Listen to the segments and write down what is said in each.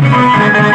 Música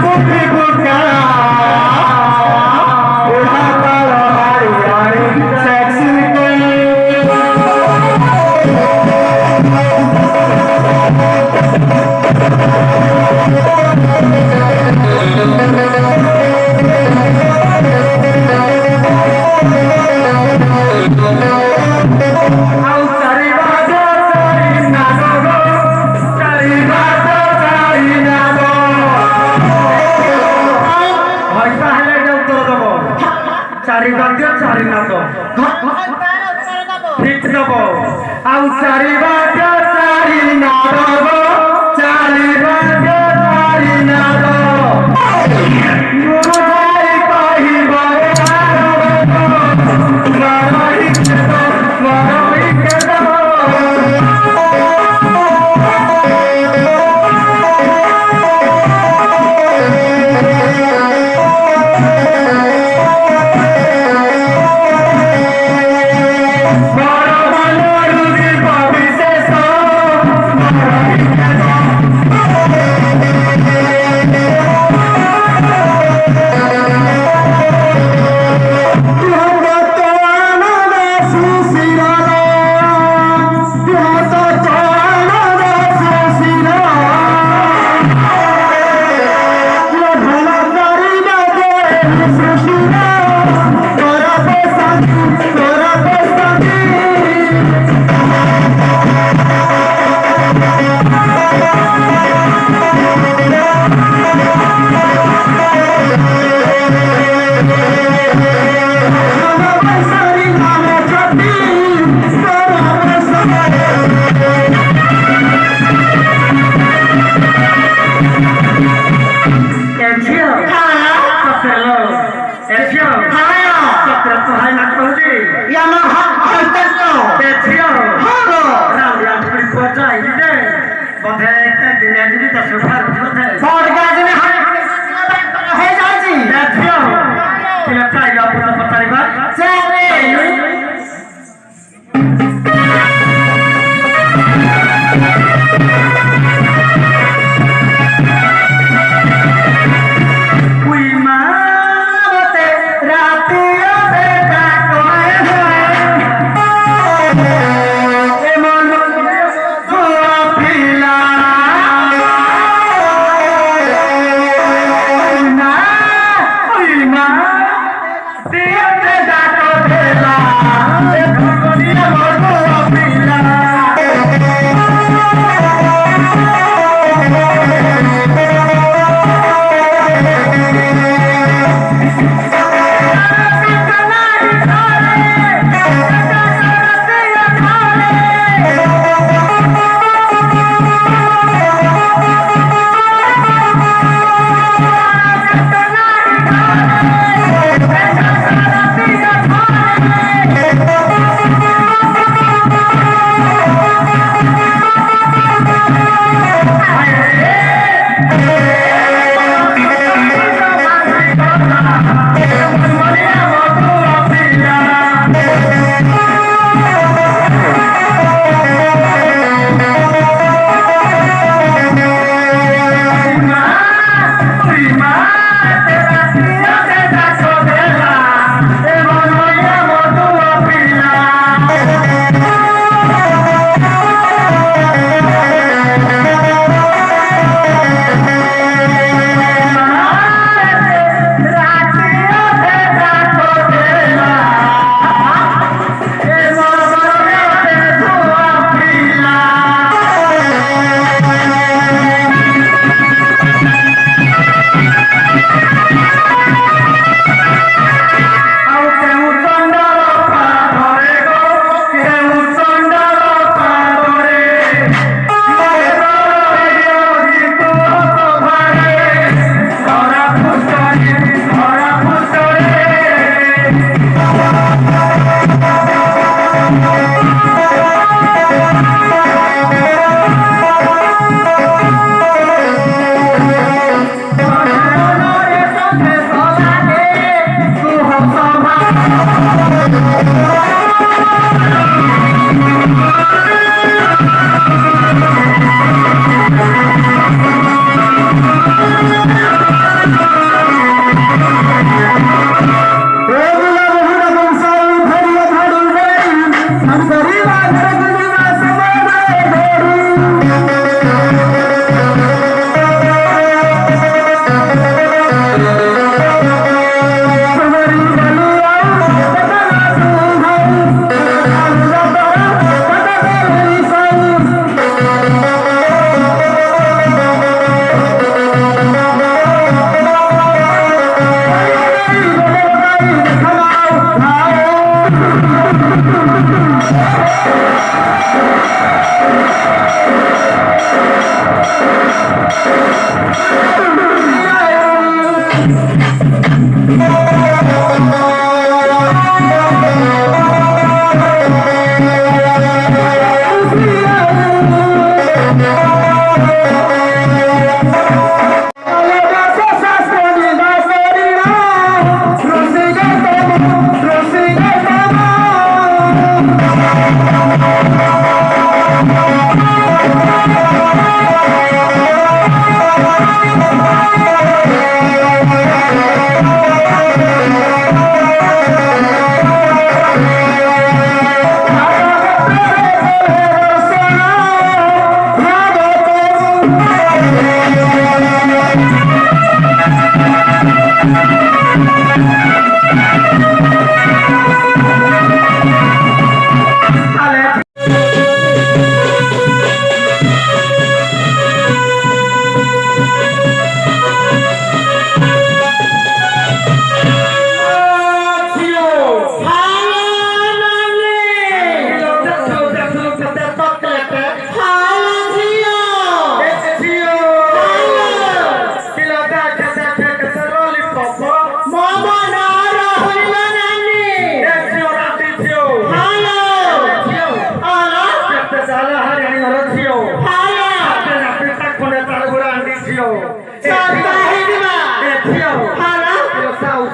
Tá cumprir. सारी वाटा सारी नारा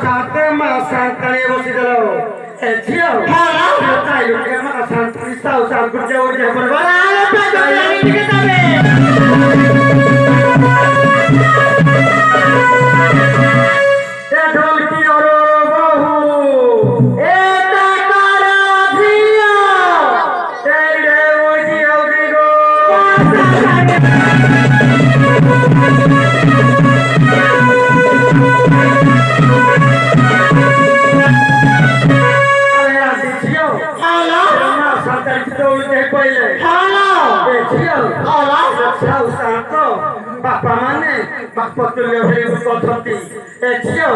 সাথে মা সান্তানি বসি গেল ঝিও চাই লোকের মা সান্তানি সাউ সাউ করতে ওই যে পড়বা ଆଶା ଉତ୍ସାହଙ୍କ ବାପା ମାନେ ବାପ ତୁଲ୍ୟ ଭଳି କରୁଛନ୍ତି ଏ ଝିଅ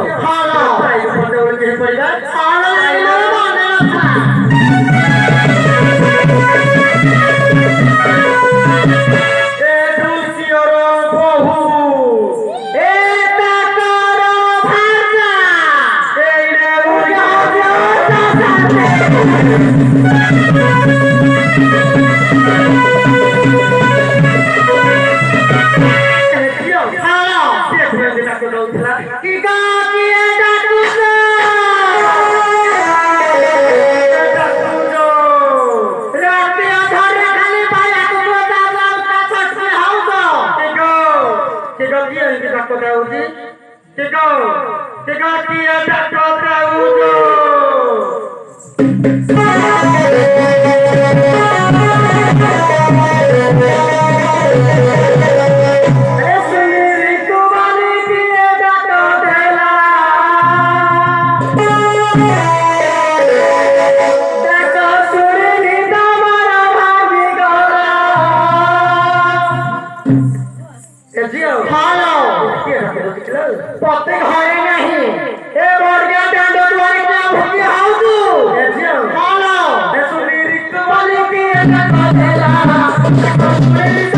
ପରିବା Thank you. Thank you.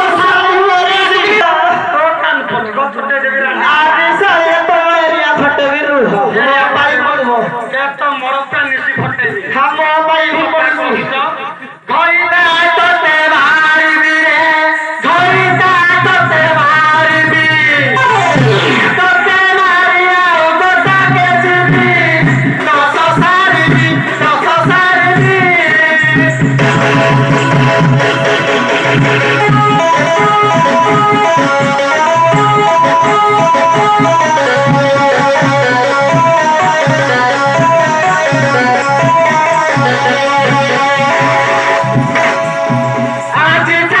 I did.